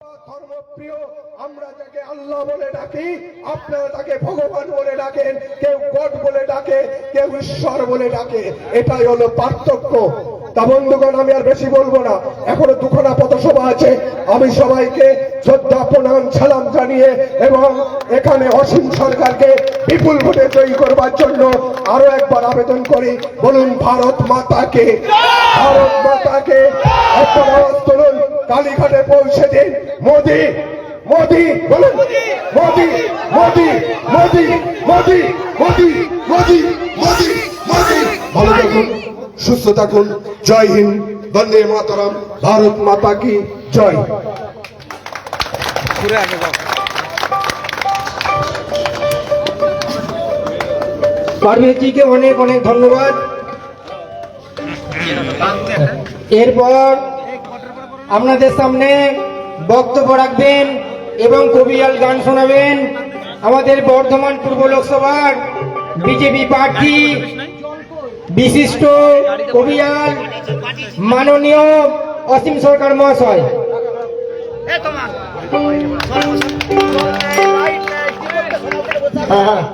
ধর্মপ্রিয়, আমরা যাকে আল্লাহ বলে ডাকি, আপনারা তাকে ভগবান বলে ডাকেন, কেউ গড বলে ডাকে, কেউ ঈশ্বর বলে ডাকে। এটাই হলো পার্থক্য। তা বন্ধুগণ, আমি আর বেশি বলব না। এখনও দুখানা আছে। আমি সবাইকে শ্রদ্ধা, প্রণাম, সালাম জানিয়ে এবং এখানে অসীম সরকারকে বিপুল ভোটে জয়ী করবার জন্য আরও একবার আবেদন করি। বলুন, ভারত মাতাকে। ভারত মাতাকে একটা আওয়াজ কালীঘাটে পৌঁছে দিন। মোদি মোদি বলুন। মোদি মোদি মোদি মোদি মোদি মোদি মোদি মোদি। ভালো থাকুন সুস্থ থাকুন। জয় হিন্দ বন্দে মাতারাম ভারত মাতা কি জয়। ঘুরে আগে যাও। অনেক অনেক ধন্যবাদ। এরপর আপনাদের সামনে বক্তব্য রাখবেন এবং কবিয়াল গান শোনাবেন। আমাদের বর্ধমান পূর্ব লোকসভার বিজেপি প্রার্থী বিশিষ্ট কবিয়াল মাননীয় অসীম সরকার মহাশয়। হ্যাঁ হ্যাঁ।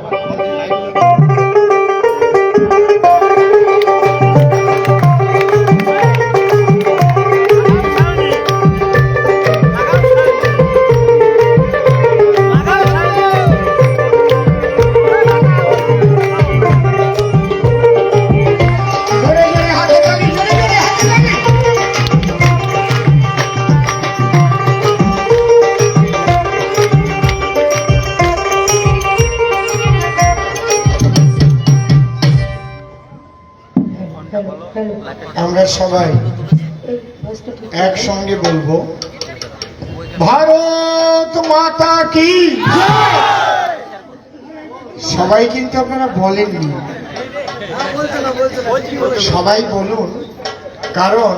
আমরা সবাই একসঙ্গে বলব, ভারত মাতা কি? সবাই কিন্তু আপনারা বলেননি। সবাই বলুন, কারণ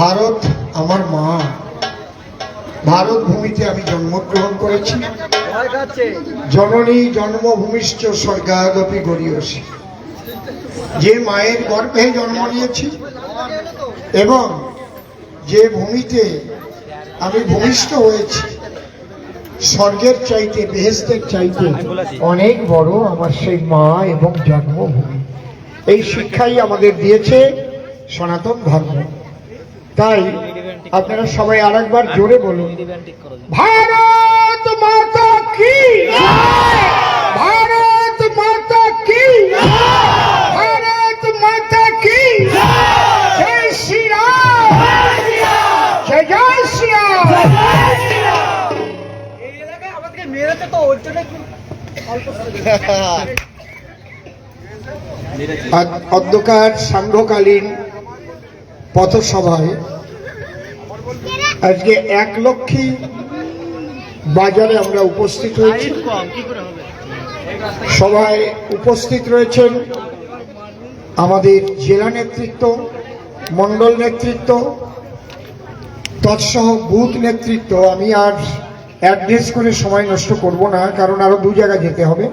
ভারত আমার মা। ভারত ভূমিতে আমি জন্মগ্রহণ করেছি। জননী জন্মভূমিষ্ঠ স্বর্গাগপি গরিয়সী যে মায়ের গর্ভে জন্ম নিয়েছি এবং যে ভূমিতে আমি ভূমিষ্ঠ হয়েছি, স্বর্গের চাইতে, বেহেস্তের চাইতে অনেক বড় আমার সেই মা এবং জন্মভূমি। এই শিক্ষাই আমাদের দিয়েছে সনাতন ধর্ম। তাই আপনারা সবাই আর একবার জোরে বলুন। ভারত অধ্যকার সান্ধ্যকালীন পথসভায় আজকে এক লক্ষী বাজারে আমরা উপস্থিত হয়েছি। সভায় উপস্থিত রয়েছেন আমাদের জেলা নেতৃত্ব মন্ডল নেতৃত্ব, তৎসহ বুথ নেতৃত্ব, আমি আর অ্যাড্রেস করে সময় নষ্ট করব না, কারণ আরও দু জায়গায় যেতে হবে।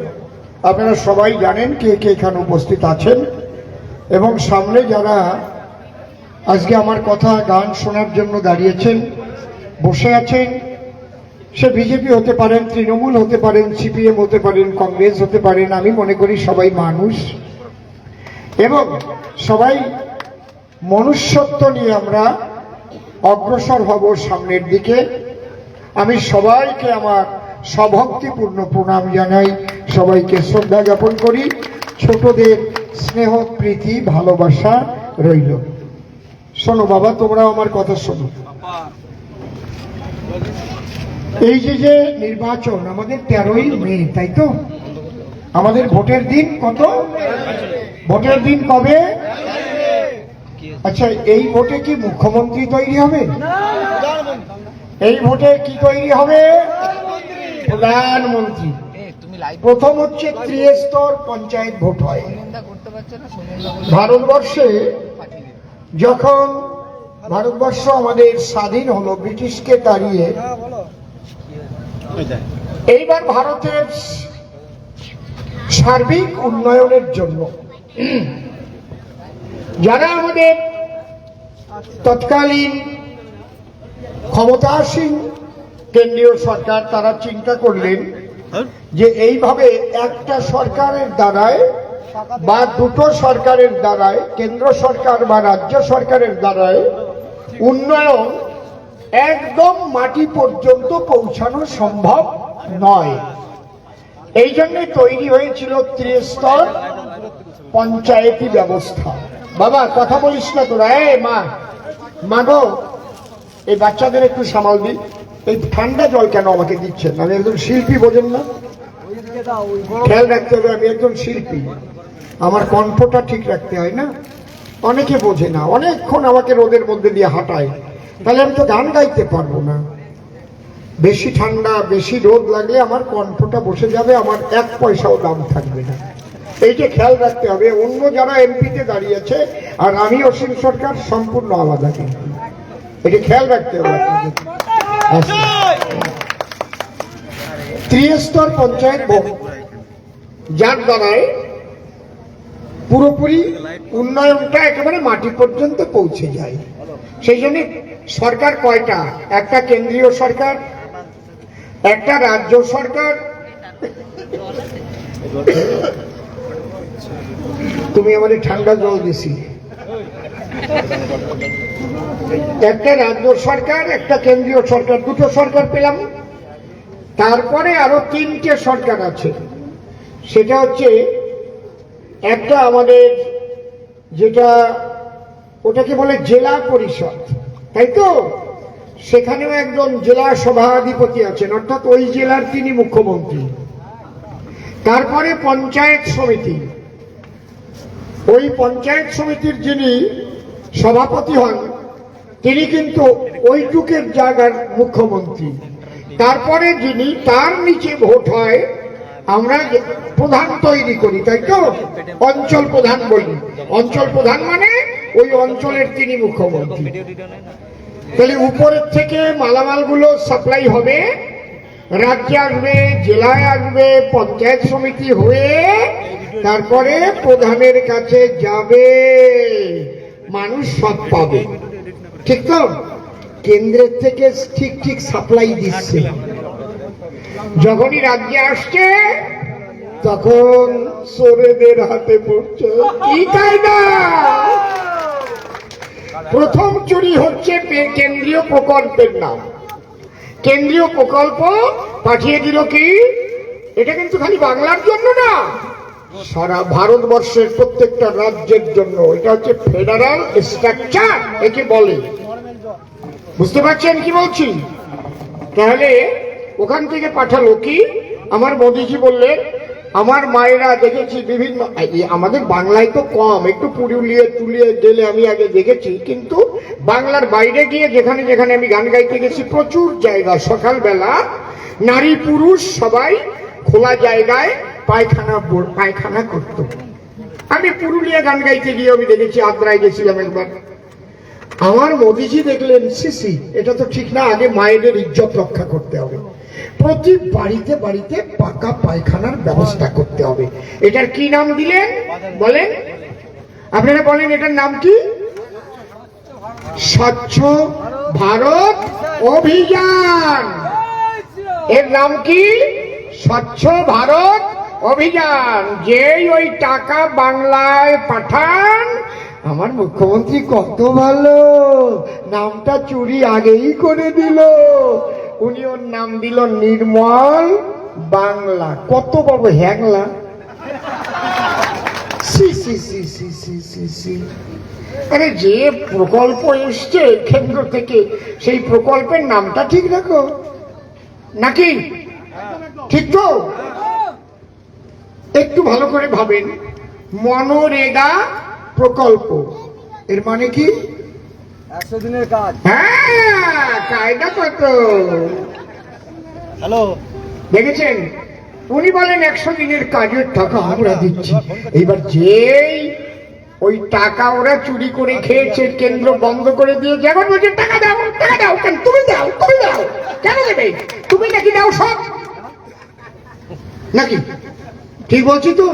আপনারা সবাই জানেন কে কে এখানে উপস্থিত আছেন। এবং সামনে যারা আজকে আমার কথা, গান শোনার জন্য দাঁড়িয়েছেন, বসে আছেন, সে বিজেপি হতে পারেন, তৃণমূল হতে পারেন, সিপিএম হতে পারেন, কংগ্রেস হতে পারেন, আমি মনে করি সবাই মানুষ। এবং সবাই মনুষ্যত্ব নিয়ে আমরা অগ্রসর হব সামনের দিকে। আমি সবাইকে আমার সভক্তিপূর্ণ প্রণাম জানাই। সবাইকে শ্রদ্ধা জ্ঞাপন করি। ছোটদের স্নেহ, প্রীতি, ভালোবাসা রইল। শোনো বাবা তোমরা আমার কথা শোনো। এই যে যে নির্বাচন, আমাদের তেরোই মে, তাই তো? আমাদের ভোটের দিন কত? ভোটের দিন কবে? আচ্ছা এই ভোটে কি মুখ্যমন্ত্রী তৈরি হবে? এই ভোটে কি তৈরি হবে? প্রধানমন্ত্রী। প্রথম হচ্ছে ত্রিস্তর পঞ্চায়েত ভোট হয়। ভারতবর্ষে যখন ভারতবর্ষ আমাদের স্বাধীন হলো ব্রিটিশকে তাড়িয়ে এইবার ভারতের সার্বিক উন্নয়নের জন্য যারা আমাদের তৎকালীন ক্ষমতাসীন কেন্দ্রীয় সরকার তারা চিন্তা করলেন যে এইভাবে একটা সরকারের দ্বারায় বা দুটো সরকারের দ্বারায় কেন্দ্র সরকার বা রাজ্য সরকারের দ্বারায় উন্নয়ন একদম মাটি পর্যন্ত পৌঁছানো সম্ভব নয়। এই জন্য তৈরি হয়েছিল ত্রিস্তর পঞ্চায়েতি ব্যবস্থা। বাবা কথা বলিস না তোরা। এ মা মাগো এই বাচ্চাদের একটু সামাল দিন এই ঠান্ডা জল কেন আমাকে দিচ্ছেন আমি একজন শিল্পী বোঝেন না। খেয়াল রাখতে হবে, আমি একজন শিল্পী। আমার কণ্ঠটা ঠিক রাখতে হয় না। অনেকে বোঝে না, অনেকক্ষণ আমাকে রোদের মধ্যে দিয়ে হাঁটায়। তাহলে আমি তো গান গাইতে পারব না। বেশি ঠান্ডা, বেশি রোদ লাগলে আমার কণ্ঠটা বসে যাবে, আমার এক পয়সাও দাম থাকবে না। এইটা খেয়াল রাখতে হবে, অন্য যারা এমপিতে দাঁড়িয়েছে আর আমি অসীম সরকার সম্পূর্ণ আলাদা কিন্তু। এটা খেয়াল রাখতে হবে। ত্রিস্তর পঞ্চায়েত যার দ্বারায় পুরোপুরি উন্নয়নটা একেবারে মাটি পর্যন্ত পৌঁছে যায়। সেই জন্য সরকার কয়টা? একটা কেন্দ্রীয় সরকার, একটা রাজ্য সরকার। তুমি আমাদের ঠান্ডা জল দিছি একটা রাজ্য সরকার, একটা কেন্দ্রীয় সরকার, দুটো সরকার পেলাম। তারপরে আরও তিনটে সরকার আছে। সেটা হচ্ছে, একটা আমাদের যেটা ওটাকে বলে জেলা পরিষদ, তাই তো? সেখানেও একজন জেলা সভাধিপতি আছেন, অর্থাৎ ওই জেলার তিনি মুখ্যমন্ত্রী। তারপরে পঞ্চায়েত সমিতি। ওই পঞ্চায়েত সমিতির যিনি সভাপতি হন। তিনি কিন্তু ওইটুকের জায়গার মুখ্যমন্ত্রী। তারপরে যিনি তার নিচে ভোট হয়, আমরা প্রধান তৈরি করি, তাই তো? অঞ্চল প্রধান বলি। অঞ্চল প্রধান মানে ওই অঞ্চলের তিনি মুখ্যমন্ত্রী। তাহলে উপরের থেকে মালামালগুলো সাপ্লাই হবে, রাজ্যে আসবে, জেলায় আসবে, পঞ্চায়েত সমিতি হয়ে তারপরে প্রধানের কাছে যাবে। মানুষ সব পাবে। ঠিক তো? কেন্দ্রের থেকে ঠিক ঠিক সাপ্লাই দিচ্ছে। যখনই রাজ্যে আসছে, তখন চোরেদের হাতে পড়ছে। কি কায়দা প্রথম চুরি হচ্ছে কেন্দ্রীয় প্রকল্পের নাম। কেন্দ্রীয় প্রকল্প পাঠিয়ে দিল কি? এটা কিন্তু খালি বাংলার জন্য না। সারা ভারতবর্ষের প্রত্যেকটা রাজ্যের জন্য এটা হচ্ছে ফেডারাল স্ট্রাকচার একে বলে? বুঝতে পারছেন কি বলছি? তাহলে ওখান থেকে পাঠালো কি? আমার মোদিজি বললেন, আমার মায়েরা দেখেছি বিভিন্ন আমাদের বাংলায় তো কম, একটু পুরুলিয়ে তুলিয়ে গেলে আমি আগে দেখেছি, কিন্তু বাংলার বাইরে গিয়ে যেখানে যেখানে আমি গান গাইতে গেছি, প্রচুর জায়গা। সকালবেলা নারী পুরুষ সবাই খোলা জায়গায় পায়খানা পায়খানা করত। আমি পুরুলিয়া গান গাইতে গিয়ে আমি দেখেছি, আদ্রায় গেছিলাম একবার। আমার মোদিজি দেখলেন সিসি এটা তো ঠিক না, আগে মায়েদের ইজ্জত রক্ষা করতে হবে। প্রতি বাড়িতে বাড়িতে পাকা পায়খানার ব্যবস্থা করতে হবে। এটার কি নাম দিলেন? বলেন। আপনারা বলেন, এটার নাম কি? স্বচ্ছ ভারত অভিযান। এর নাম কি? স্বচ্ছ ভারত অভিযান, যেই ওই টাকা বাংলায় পাঠান, আমার মুখ্যমন্ত্রী কত ভালো, নামটা চুরি আগেই করে দিল। উনি ওর নাম দিল নির্মল বাংলা। কত বড় হ্যাংলা। সি সি সি সি সি সি সি। আরে যে প্রকল্প এসছে কেন্দ্র থেকে, সেই প্রকল্পের নামটা ঠিক রাখো। নাকি? ঠিক তো? একটু ভালো করে ভাবেন। মনরেগা প্রকল্প। এর মানে কি? একশো দিনের কাজ। হ্যাঁ কায়দা কত? হ্যালো? দেখেছেন? উনি বলেন একশো দিনের কাজের টাকা আমরা দিচ্ছি। এইবার যেই ওই টাকা ওরা চুরি করে খেয়েছে কেন্দ্র বন্ধ করে দিয়ে যেমন বলছে টাকা দাও টাকা দাও কেন? তুমি দাও তুমি দাও। কেন দেবে? তুমি নাকি দাও সব? নাকি? ঠিক বলছি তো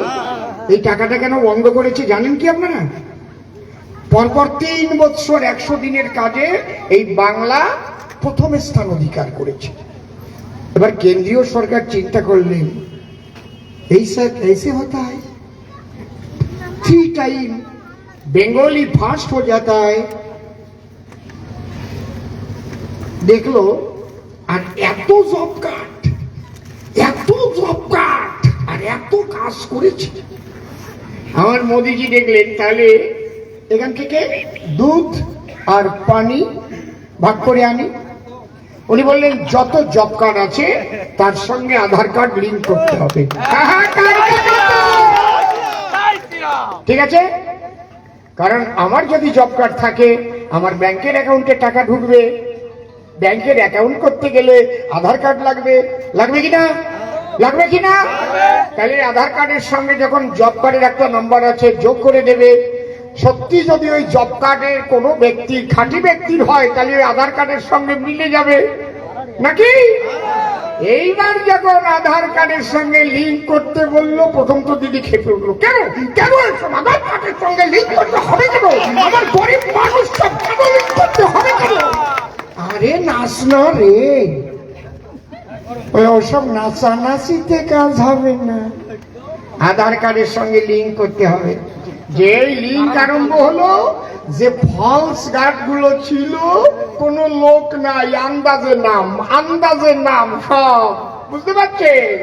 এই টাকাটা কেন বন্ধ করেছে জানেন কি আপনারা পরপর তিন বৎসর একশো দিনের কাজে এই বাংলা প্রথম স্থান অধিকার করেছে এবার কেন্দ্রীয় সরকার চিন্তা করলেন ऐसा कैसे होता है थ्री टाइम बंगाली फास्ट हो जाता है দেখলো আর এত জব কার্ড এত জব কার্ড আর এত কাজ করেছি। আমার মোদিজি দেখলেন, তাহলে এখান থেকে দুধ আর পানি ভাগ করে আনি। উনি বললেন, যত জব কার্ড আছে, তার সঙ্গে আধার কার্ড লিঙ্ক করতে হবে। ঠিক আছে? কারণ আমার যদি জব কার্ড থাকে, আমার ব্যাংকের অ্যাকাউন্টে টাকা ঢুকবে। ব্যাংকের অ্যাকাউন্ট করতে গেলে আধার কার্ড লাগবে। লাগবে কিনা লাগবে কিনা তাহলে আধার কার্ডের সঙ্গে যখন জব কার্ডের একটা নম্বর আছে, যোগ করে দেবে। সত্যি যদি ওই জব কার্ডের কোনো ব্যক্তি, খাঁটি ব্যক্তির হয়, তাহলে ওই আধার কার্ডের সঙ্গে মিলে যাবে। নাকি? এইবার যখন আধার কার্ডের সঙ্গে লিঙ্ক করতে বলল, প্রথম তো দিদি খেপে উঠল। কেন? কেন আধার কার্ডের সঙ্গে লিঙ্ক করতে হবে কেন? আমার গরিব মানুষটা কেন লিঙ্ক করতে হবে কেন? আরে নাচ না রে। ওই ওসব নাচানাচিতে কাজ হবে না। আধার কার্ডের সঙ্গে লিঙ্ক করতে হবে। যে লিঙ্ক আরম্ভ হলো, যে ফলস ছিল, কোনো লোক নাই, আন্দাজে নাম আন্দাজে নাম সব। বুঝতে পারছেন?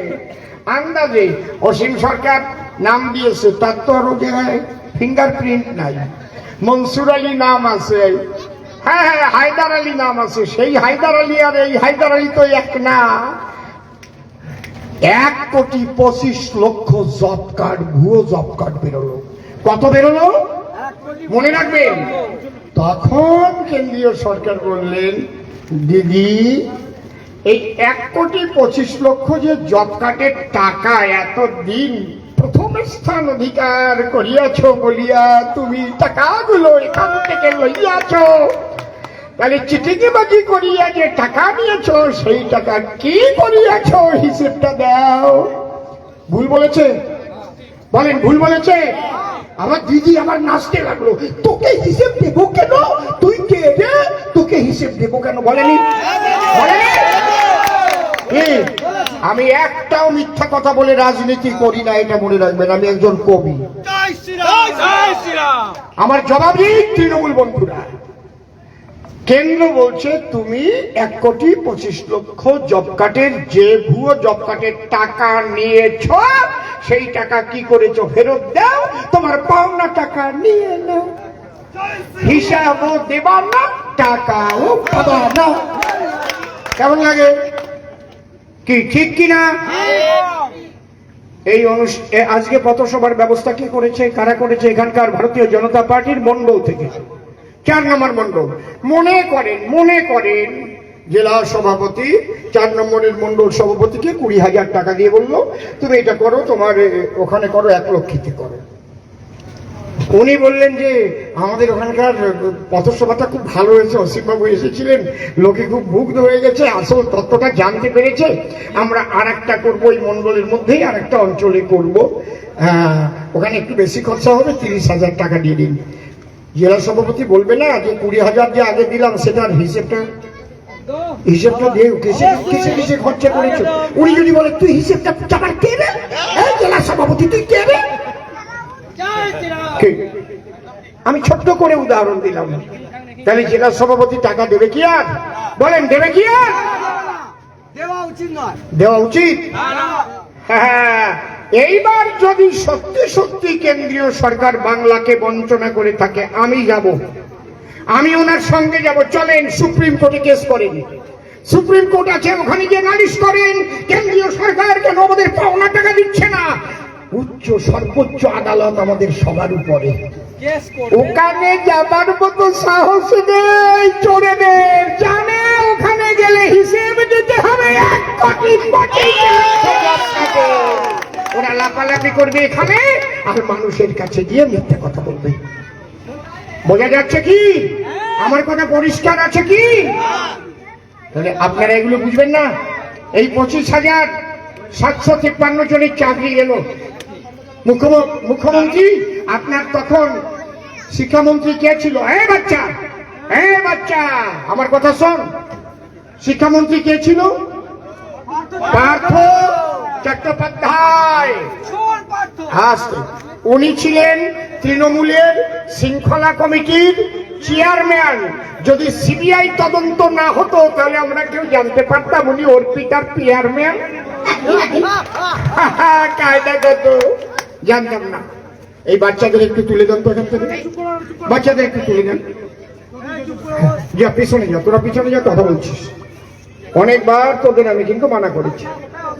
আন্দাজে। অসীম সরকার নাম দিয়েছে, তার তো আরও জায়গায় ফিঙ্গারপ্রিন্ট নাই। মনসুর আলী নাম আছে। হ্যাঁ হ্যাঁ হায়দার আলী নাম আছে। সেই হায়দার আলী আর এই হায়দার আলী তো এক না। এক কোটি পঁচিশ লক্ষ জব কার্ড, ভুয়ো জব কার্ড বেরোলো। কত বেরোলো? মনে রাখবেন তখন কেন্দ্রীয় সরকার বললেন, দিদি, এই এক কোটি পঁচিশ লক্ষ যে জব কার্ডের টাকা এতদিন প্রথম স্থান অধিকার করিয়াছ বলিয়া তুমি টাকাগুলো এখান থেকে লইয়াছ। তাহলে চিটিকিবাজি করিয়া যে টাকা নিয়েছ সেই টাকা কি করিয়াছ? হিসেবটা দাও। ভুল বলেছে? বলেন ভুল বলেছে? আমার দিদি আমার নাচতে লাগল। তোকে হিসেব দেবো কেন? তুই কে রে? তোকে হিসেব দেবো কেন? বলেনি? বলেনি? আমি একটাও মিথ্যা কথা বলে রাজনীতি করি না এটা মনে রাখবেন। আমি একজন কবি। আমার জবাবই তৃণমূল বন্ধুরা। কেন্দ্র বলছে, তুমি এক কোটি পঁচিশ লক্ষ জব কার্ডের, যে ভুয়ো জব কার্ডের টাকা নিয়েছ, সেই টাকা কি করেছ ফেরত দাও, তোমার পাওনা টাকা নিয়ে নাও। হিসাবও না টাকাও কেমন লাগে? কি, ঠিক কিনা এই আজকে পথসভার ব্যবস্থা কি করেছে, কারা করেছে? এখানকার ভারতীয় জনতা পার্টির মন্ডল থেকে। চার নম্বর মন্ডল মনে করেন মনে করেন। জেলা সভাপতি চার নম্বরের মন্ডল সভাপতিকে কুড়ি হাজার টাকা দিয়ে বলল তুমি এটা করো তোমার ওখানে করো এক লক্ষিতে করো। উনি বললেন যে আমাদের ওখানকার পথসভাটা খুব ভালো হয়েছে অসীমবাবু এসেছিলেন লোকে খুব মুগ্ধ হয়ে গেছে আসল তত্ত্বটা জানতে পেরেছে। আমরা আর একটা করব ওই মন্ডলের মধ্যেই আর একটা অঞ্চলে করব। আহ, ওখানে একটু বেশি খরচা হবে তিরিশ হাজার টাকা দিয়ে দিন। জেলা সভাপতি বলবে না যে কুড়ি হাজার যে আগে দিলাম সেটার হিসেবটা হিসেবটা দিয়ে কিসে কিসে কিসে খরচা করেছ? উনি যদি বলে তুই হিসেবটা চাপার কে রে? জেলা সভাপতি তুই কে রে? আমি ছোট্ট করে উদাহরণ দিলাম। তাহলে জেলা সভাপতি টাকা দেবে কি আর? বলেন দেবে কি আর? দেওয়া উচিত নয়। দেওয়া উচিত? হ্যাঁ। এইবার যদি সত্যি সত্যি কেন্দ্রীয় সরকার বাংলাকে বঞ্চনা করে থাকে আমি যাব। আমি ওনার সঙ্গে যাব। চলেন সুপ্রিম কোর্টে কেস করেন। সুপ্রিম কোর্ট আছে ওখানে গিয়ে নালিশ করেন কেন্দ্রীয় সরকার কেন আমাদের পাওনা টাকা দিচ্ছে না? উচ্চ সর্বোচ্চ আদালত আমাদের সবার উপরে। ওখানে যাবার মতো সাহস নেই চোরেদের জানে ওখানে গেলে হিসেব দিতে হবে এক কোটি টাকা। লাফালাফি করবে এখানে? আর মানুষের কাছে গিয়ে মিথ্যে কথা বলবে। বোঝা যাচ্ছে কি? আমার কথা পরিষ্কার আছে কি? তাহলে আপনারা এগুলো বুঝবেন না? এই পঁচিশ হাজার সাতশো তিপ্পান্ন জনের চাকরি এলো মুখ্যমন্ত্রী, আপনার তখন শিক্ষামন্ত্রী কে ছিল? এ বাচ্চা এ বাচ্চা, আমার কথা শোন। শিক্ষামন্ত্রী কে ছিল? পার্থ চট্টোপাধ্যায়। হাসতে উনি ছিলেন তৃণমূলের শৃঙ্খলা কমিটির চেয়ারম্যান। যদি সিবিআই তদন্ত না হতো তাহলে আমরা কেউ জানতে পারতাম উনি অর্পিতার চেয়ারম্যান। কায়দা কত? জানতাম না। এই বাচ্চাদের একটু তুলে দেন তো এখান থেকে। বাচ্চাদের একটু তুলে দেন। যা পিছনে যা তোরা পিছনে যা কথা বলছিস। অনেকবার তোদের আমি কিন্তু মানা করেছি।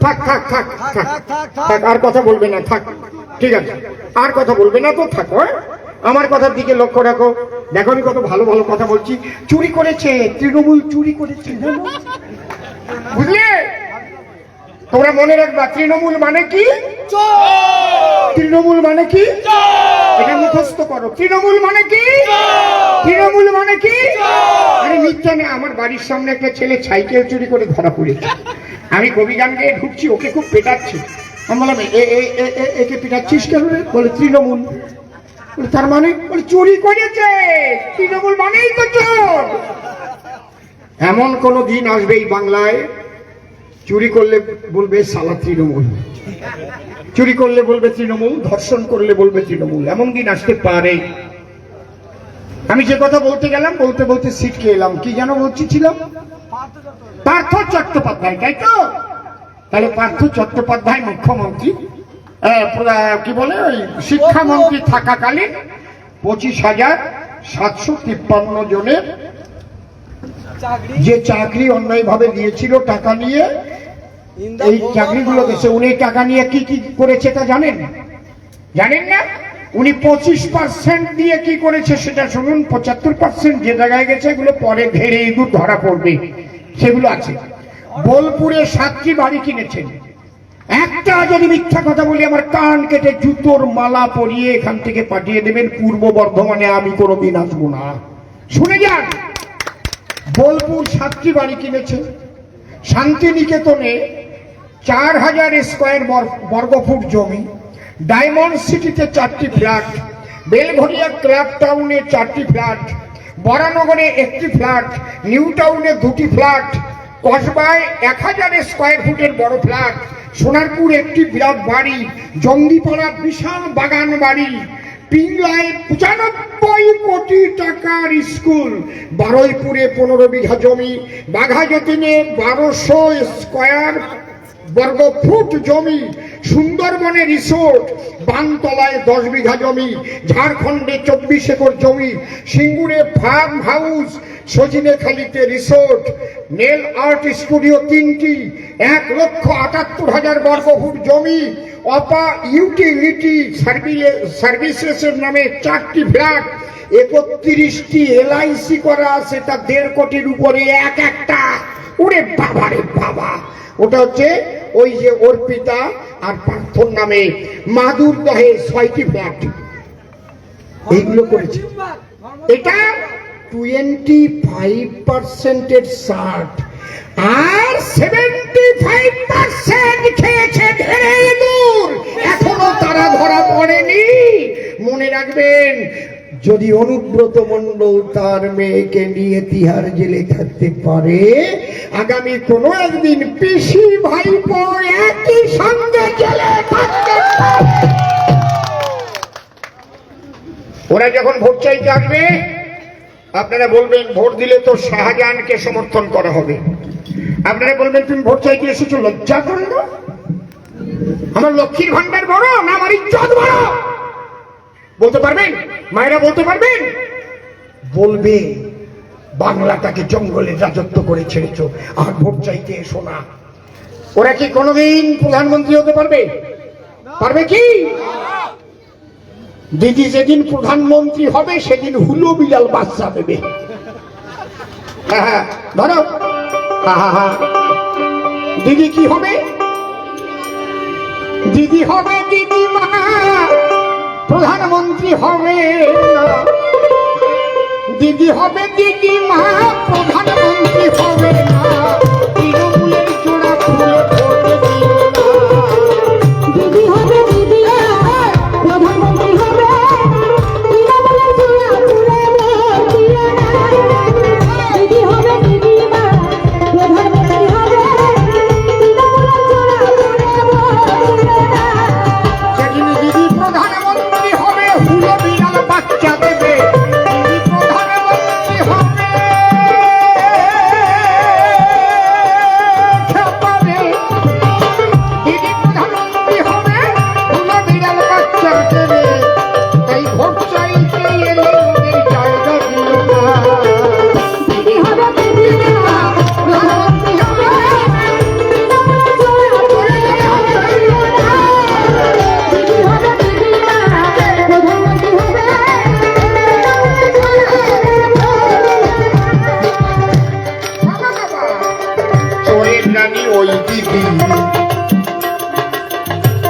থাক থাক থাক থাক থাক। আর কথা বলবে না থাক। ঠিক আছে। আর কথা বলবে না তো থাকো? আমার কথার দিকে লক্ষ্য রাখো। দেখো আমি কত ভালো ভালো কথা বলছি। চুরি করেছে তৃণমূল চুরি করেছে। বুঝলে? তোমরা মনে রাখবা তৃণমূল মানে কি? তৃণমূল মানে কি? এটা মুখস্থ করো। তৃণমূল মানে কি? তৃণমূল মানে কি? আরে মিথ্যা না আমার বাড়ির সামনে একটা ছেলে সাইকেল চুরি করে ধরা পড়েছে। আমি কবি গান গেয়ে ঢুকছি ওকে খুব পেটাচ্ছি। আমি বললাম এ এ- এ- এ- একে পেটাচ্ছিস কেন বলে তৃণমূল। বলে, তার মানে? বলে চুরি করেছে। তৃণমূল মানেই তো চোর। এমন কোনো দিন আসবে এই বাংলায় চুরি করলে বলবে সালা তৃণমূল। চুরি করলে বলবে তৃণমূল, ধর্ষণ করলে বলবে তৃণমূল। এমন দিন আসতে পারে। আমি যে কথা বলতে গেলাম, বলতে বলতে সিটকে এলাম। কি যেন বলছিলাম পার্থ চট্টোপাধ্যায়, তাই তো? তাহলে পার্থ চট্টোপাধ্যায় মুখ্যমন্ত্রী কি বলে, ওই শিক্ষামন্ত্রী থাকাকালীন পঁচিশ হাজার সাতশো তিপ্পান্ন জনের যে চাকরি অন্যায়ভাবে দিয়েছিল টাকা নিয়ে এই চাকরিগুলো. দেশে উনি টাকা নিয়ে কি কি করেছে তা জানেন? জানেন না? উনি পঁচিশ পার্সেন্ট দিয়ে কি করেছে সেটা শুনুন পঁচাত্তর পার্সেন্ট যে জায়গায় গেছে এগুলো পরে ধেড়ে ইঁদুর ধরা পড়বে সেগুলো আছে। বোলপুরে সাতটি বাড়ি কিনেছেন। একটা যদি মিথ্যা কথা বলি আমার কান কেটে জুতোর মালা পরিয়ে এখান থেকে পাঠিয়ে দেবেন পূর্ব বর্ধমানে আমি কোনোদিন আসব না। শুনে যান! বোলপুর সাতটি বাড়ি কিনেছে, শান্তিনিকেতনে চার হাজার স্কোয়ার বর- বর্গফুট জমি, ডায়মন্ড সিটিতে চারটি ফ্ল্যাট বেলঘরিয়া ক্লাব টাউনে চারটি ফ্ল্যাট, বরানগরে একটি ফ্ল্যাট, নিউ টাউনে দুটি ফ্ল্যাট, কসবায় এক হাজার স্কোয়ার ফুটের বড় ফ্ল্যাট, সোনারপুর একটি বিরাট বাড়ি, জঙ্গিপাড়া বিশাল বাগান বাড়ি পিংলায় পঁচানব্বই কোটি টাকার স্কুল। বারুইপুরে পনেরো বিঘা জমি বাঘাযতীনে বারোশো স্কোয়ার বর্গ ফুট জমি, সুন্দরবনে রিসোর্ট, বানতলায় দশ বিঘা জমি, ঝাড়খণ্ডে চব্বিশ একর জমি, সিঙ্গুরে ফার্ম হাউস, সজিনেখালিতে রিসোর্ট, নেল আর্ট স্টুডিও তিনটি, এক লক্ষ আটাত্তর হাজার বর্গ ফুট জমি অপা ইউটিলিটি সার্ভিসেসের নামে চারটি ফ্ল্যাট, একত্রিশটি এলআইসি করা আছে, তা দেড় কোটির উপরে এক একটা। ওরে বাবা রে বাবা। ওটা হচ্ছে ওই যে অর্পিতা আর পার্থর নামে মাদুর দহে ছয়টি ফ্ল্যাট। এইগুলো করেছে। এটা টোয়েন্টি ফাইভ পার্সেন্টের ষাট আর সেভেন্টি ফাইভ পার্সেন্ট খেয়েছে ধেড়ে ইঁদুর এখনও তারা ধরা পড়েনি। মনে রাখবেন, যদি অনুব্রত মন্ডল তার মেয়েকে নিয়ে তিহার জেলে থাকতে পারে, আগামী কোনো একদিন পিসি ভাইপো একই সঙ্গে জেলে থাকতে পারে। ওরা যখন ভোট চাইতে আসবে আপনারা বলবেন, ভোট দিলে তো শাহজাহানকে সমর্থন করা হবে। আপনারা বলবেন, তুমি ভোট চাইতে এসেছ, লজ্জা করে না? আমার লক্ষ্মীর ভান্ডার বড় না আমার ইজ্জত বড় বলতে পারবেন? মায়েরা বলতে পারবেন? বলবে বাংলাটাকে জঙ্গলে রাজত্ব করে ছেড়েছ, আর ভোট চাইতে এসো না। ওরা কি কোনোদিন প্রধানমন্ত্রী হতে পারবে? পারবে কি? দিদি যেদিন প্রধানমন্ত্রী হবে, সেদিন হুলো বিলাল বাচ্চা দেবে। হ্যাঁ হ্যাঁ ধরো। দিদি কি হবে? দিদি হবে দিদি মা। প্রধানমন্ত্রী হবে দিদি হবে দিদি মা। প্রধানমন্ত্রী হবে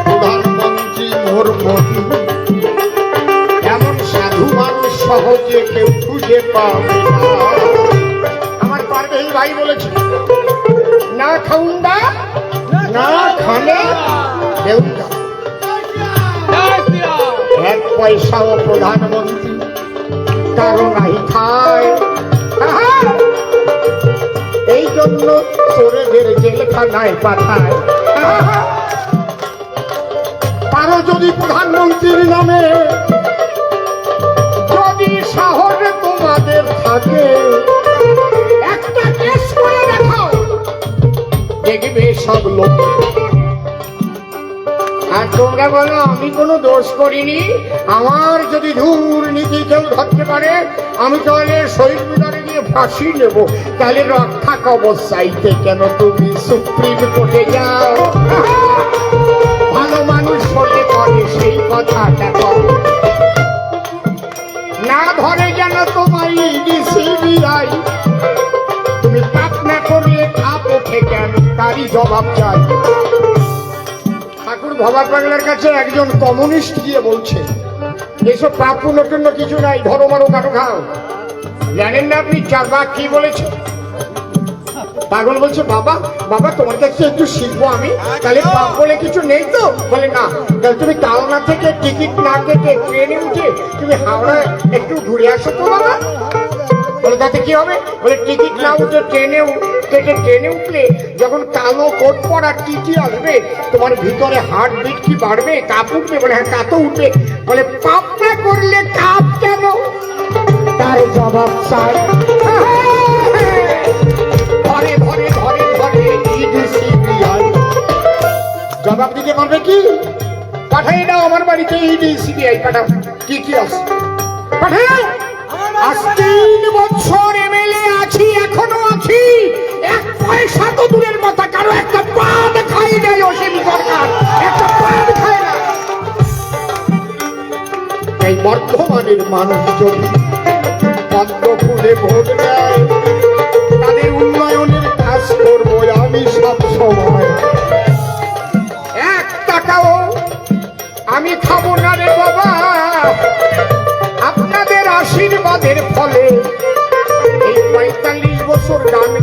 প্রধানমন্ত্রী মোর মোদী এমন সাধু মানুষ সহজে কেউ খুঁজে পাবে আমার পারবেল ভাই বলেছে, না খাউন্দা না খানে দেউন্দা এক পয়সাও প্রধানমন্ত্রী কারও নাই খায়! এই জন্য চোরেদের জেলখানায় পাঠায় আহা! যদি প্রধানমন্ত্রীর নামে, যদি শহর তোমাদের থাকে, একটা কেস করে দেখাও দেখবে সব লোক আর তোমরা বলো, আমি কোনো দোষ করিনি? আমার যদি দুর্নীতি কেউ ধরতে পারে, আমি তাহলে শহীদ মিনারে গিয়ে ফাঁসি নেব। তাহলে রক্ষা কবচ চাইতে কেন তুমি সুপ্রিম কোর্টে যাও? ভালো মানুষ বলে করে সেই কথাটা করো না ধরে যেন তোমার ইডি সিবিআই তুমি পাপ না করলে খাপ ওঠে কেন তারই জবাব চাই। ঠাকুর ভবা পাগলার কাছে একজন কমিউনিস্ট গিয়ে বলছে, এসব পাপ নতুন কিছু নাই, ধরো মারো কাটো খাও। জানেন না আপনি চারবাক কি বলেছে? পাগল বলছে, বাবা বাবা, তোমার কাছে একটু শিখব আমি। তাহলে পাপ বলে কিছু নেই তো? বলে, না, তাহলে তুমি কালনা থেকে টিকিট না কেটে ট্রেনে উঠে তুমি হাওড়ায় একটু ঘুরে আসো তো, বাবা। বলে, তাতে কি হবে? বলে, টিকিট না উঠে ট্রেনে উ- কেটে ট্রেনে উঠলে যখন কালো কোট পরা টিটি আসবে, তোমার ভিতরে হার্ট বিট কি বাড়বে? কাপ উঠবে? বলে হ্যাঁ কাতো উঠবে। বলে পাপ না করলে কাপ কেন? তার জবাব চাই ধরে ধরে ধরে জবাব দিতে পারবে কি? পাঠাই দাও আমার বাড়িতে ইডি সিবিআই পাঠাও। কি কি আছে? পাঠাও। আজ তিন বছর এমএলএ আছি, এখনও এক পয়সা কথা, কারও এই বর্ধমানের মানুষজন পদ্ম ফুলে ভোট দেয়। তাদের উন্নয়নের কাজ করব আমি সব সময়। এক টাকাও আমি খাব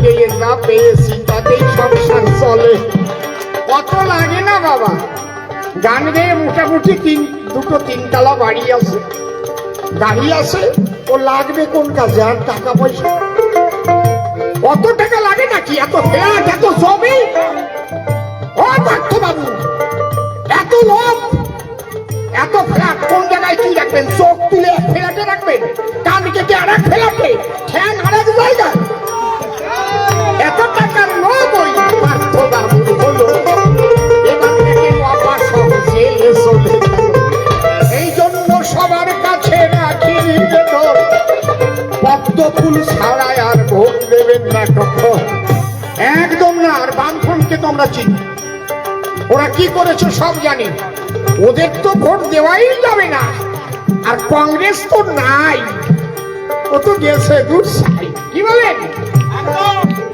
বছর যা পেয়েছি তাতেই সংসার চলে। কত লাগে না বাবা? গান মোটামুটি তিন, দুটো তিনতলা বাড়ি আছে। গাড়ি আছে, ও লাগবে কোন কাজে? টাকা পয়সা? অত টাকা লাগে নাকি? এত ফ্ল্যাট, এত জমি ও বাবু এত লোক, এত ফ্ল্যাট কোন জায়গায় কি রাখবেন? চোখ তুলে ফ্ল্যাটে রাখবেন? কান কেটে আর এক ফ্ল্যাটে? ঠ্যাং আর এক জায়গায়? হলো এবার থেকে বাবা সহজে চলে এই জন্য সবার কাছে রাখি নিবেদন পদ্ম ফুল ছাড়ায় আর ভোট দেবেন না কখন। একদম না আর বামফ্রন্টকে তোমরা চিনি। ওরা কি করেছে সব জানি। ওদের তো ভোট দেওয়াই যাবে না আর কংগ্রেস তো নাই। ও তো গেছে দূর সাই। কি বলেন?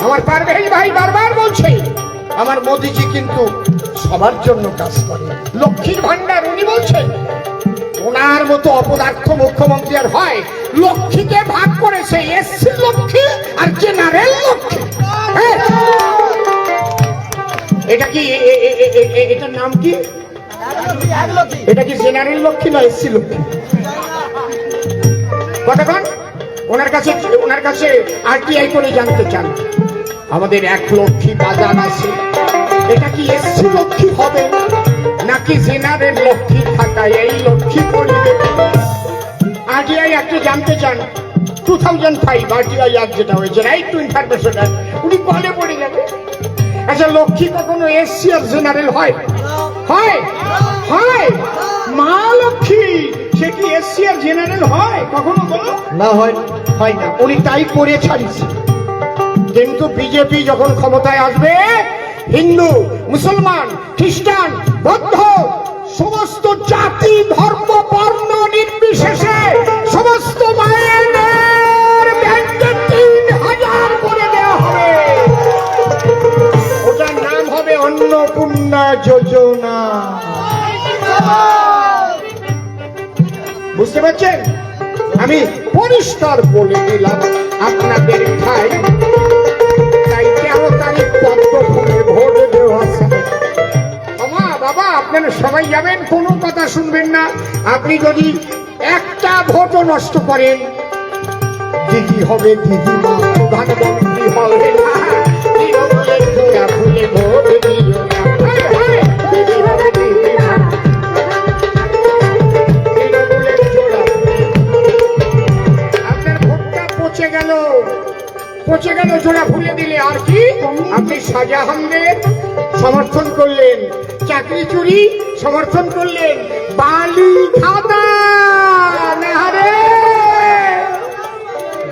আমার পারভেজ ভাই বারবার বলছে আমার মোদিজি কিন্তু সবার জন্য কাজ করে। লক্ষ্মীর ভান্ডার উনি বলছেন, ওনার মতো অপদার্থ মুখ্যমন্ত্রী আর হয়, লক্ষ্মীকে ভাগ করেছে এসসি লক্ষ্মী আর জেনারেল লক্ষ্মী। হ্যাঁ? এটা কি এটার নাম কি? এটা কি জেনারেল লক্ষ্মী না এসসি লক্ষ্মী? কতক্ষণ? ওনার কাছে ওনার কাছে আরটিআই করে জানতে চান। আমাদের এক লক্ষ্মী বাজার আছে। এটা কি এসসি লক্ষ্মী হবে নাকি জেনারেল লক্ষ্মী থাকায় এই লক্ষ্মী পরিবে আরটিআই একটু জানতে চান two thousand five RTI act যেটা হয়েছে রাইট টু ইনফরমেশন উনি কলে পড়ে যাবে। আচ্ছা লক্ষ্মী কখনো এসসি আর জেনারেল হয়? হয়? হয়? মা লক্ষ্মী সে কি এসসি আর জেনারেল হয়? কখনো বলো? না হয় হয় না উনি তাই করে ছাড়িয়েছে। কিন্তু বিজেপি যখন ক্ষমতায় আসবে, হিন্দু, মুসলমান, খ্রিস্টান, বৌদ্ধ, সমস্ত জাতি, ধর্ম, বর্ণ নির্বিশেষে সমস্ত করে দেওয়া হবে। অন্নপূর্ণা যোজনা। বুঝতে পারছেন? আমি পরিষ্কার বলে দিলাম আপনাদের খাই আপনারা সবাই যাবেন, কোনো কথা শুনবেন না। আপনি যদি একটা ভোটও নষ্ট করেন, দিদি হবে দিদিমা প্রধানমন্ত্রী হবে না পচে গেল। পচে গেল, জোড়া ফুলে দিলে আর কি? আপনি শাহজাহানদের সমর্থন করলেন। চাকরি চুরি সমর্থন করলেন বালি নেহারে।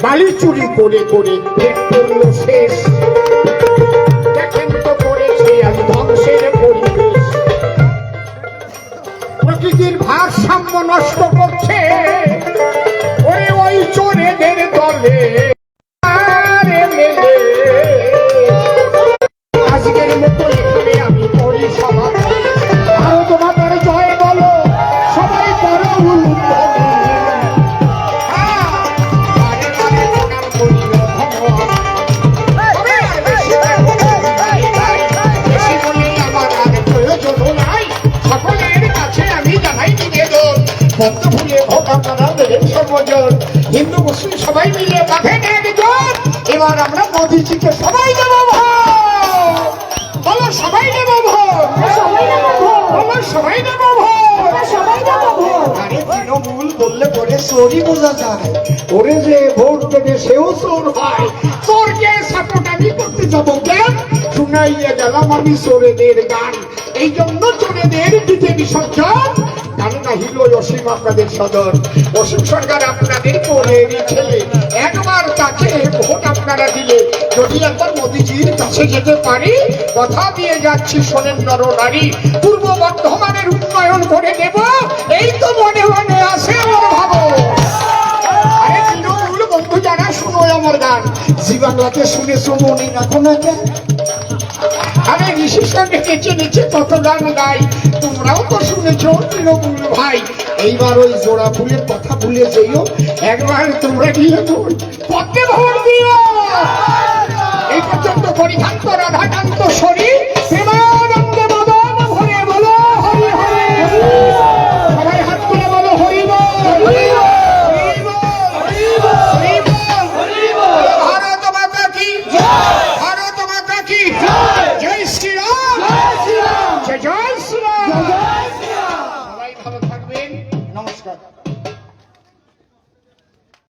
বালি চুরি করে করে শেষ। প্রকৃতির ভারসাম্য নষ্ট করছে। ওরে ওই চোরেদের দলে। ভক্ত ভুলে ভোট আপনারা দেবেন সর্বজন হিন্দু মুসলিম সবাই মিলে বাঁধেন একজন এবার আমরা মোদিজিকে সবাই দেব বলো সবাই দেব। বলো সবাই দেব চোরই বোঝা যায় ওরে যে ভোট দেবে সেও চোর হয়। চোরকে সাপোর্ট আমি করতে যাব কেন? শুনাইয়ে গেলাম আমি চোরেদের গান। এই জন্য চোরেদের দিতে বিসর্জন। একবার ভোট আপনারা দিলে। কাছে যেতে পারি, কথা দিয়ে যাচ্ছি পূর্ব বর্ধমানের উন্নয়ন করে দেব, এই তো মনে মনে আছে বাংলাকে শুনেছো মনে রাখো না কে সঙ্গে কত গান গাই। তোমরাও তো তৃণমূল ভাই। এইবার ওই জোড়া ফুলের কথা ভুলে যাইও একবার তোমরা গিয়ে তোর পথে ভোট দিও। এই পর্যন্ত রাধাকান্ত শরীর।